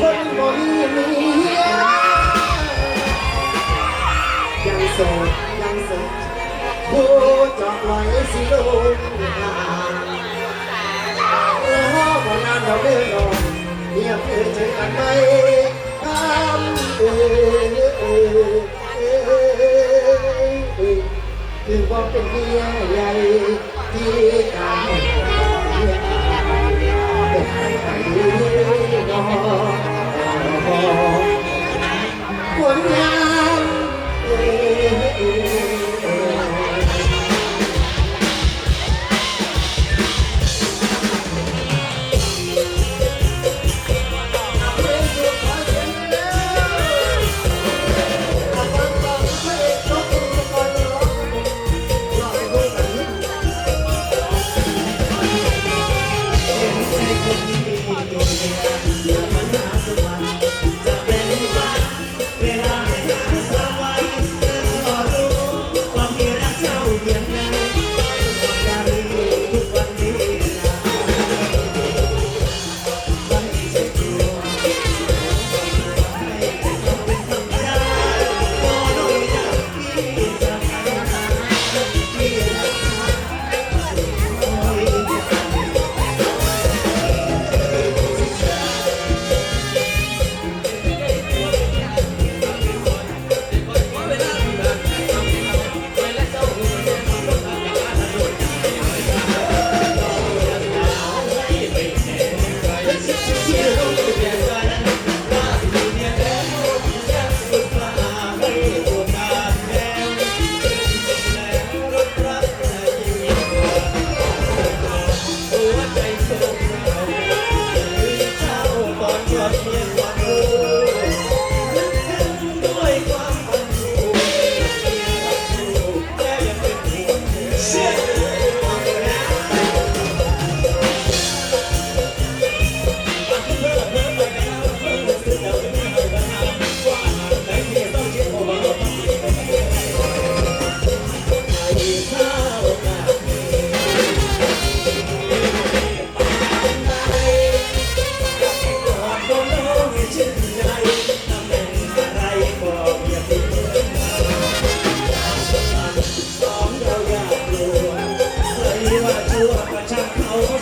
คนบ่มีเมียยังโสดยังโสดผู้จอกลอยสิลงทาแล้วบ่นานเราเดินออกเงียบเออเจอกันไหมคำเออ Yeah. ช่าเขา